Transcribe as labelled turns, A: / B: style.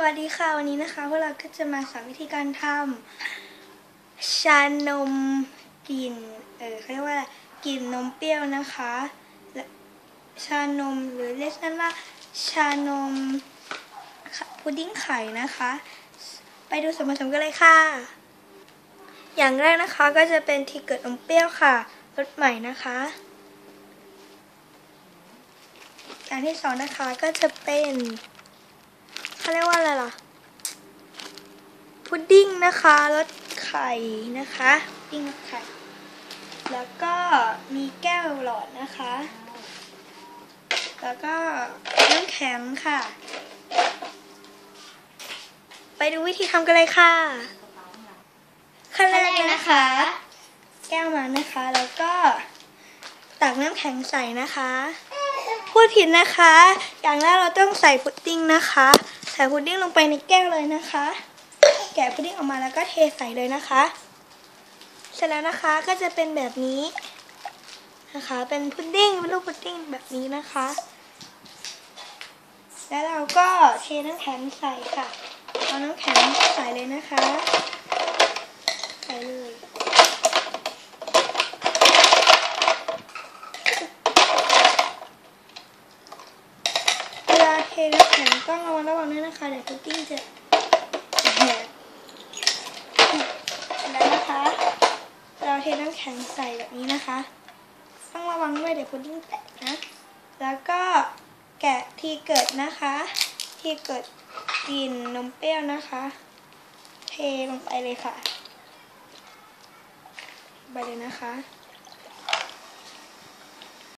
A: สวัสดีค่ะ วันนี้นะคะพวกเราก็จะมาสอนวิธีการทำชานมกลิ่นเออเขาเรียกว่ากลิ่นนมเปรี้ยวนะคะและชานมหรือเรียกสั้นว่าชานมพุดดิ้งไข่นะคะ ไปดูส่วนผสมกันเลยค่ะ อย่างแรกนะคะก็จะเป็นทีเกิดนมเปรี้ยวค่ะรสใหม่นะคะ อย่างที่สองนะคะก็จะเป็น เขาเรียกว่าอะไรล่ะ พุดดิ้งนะคะรสไข่นะคะพุดดิ้งรสไข่ แล้วก็มีแก้วหลอดนะคะ แล้วก็น้ำแข็งค่ะ ไปดูวิธีทำกันเลยค่ะขั้นแรกนะคะ แก้วมานะคะ แล้วก็ตักน้ำแข็งใส่นะคะ พูดผิดนะคะ อย่างแรกเราต้องใส่พุดดิ้งนะคะ ใส่พุดดิ้งลงไปในแก้วเลยนะคะ แกะพุดดิ้งออกมาแล้วก็เทใส่เลยนะคะ เสร็จแล้วนะคะก็จะเป็นแบบนี้นะคะ เป็นพุดดิ้งเป็นลูกพุดดิ้งแบบนี้นะคะ แล้วเราก็เทน้ำแข็งใส่ค่ะ เอาน้ำแข็งใส่เลยนะคะ ใส่เลย เทน้ำแข็งต้องระวังระวังด้วยนะคะเดี๋ยวพุดดิ้งจะแหกแล้วนะคะ เราเทน้ำแข็งใส่แบบนี้นะคะ ต้องระวังด้วยเดี๋ยวพุดดิ้งแตกนะ แล้วก็แกะทีเกิดนะคะ ทีเกิดกลิ่นนมเปรี้ยวนะคะ เทลงไปเลยค่ะ ไปเลยนะคะ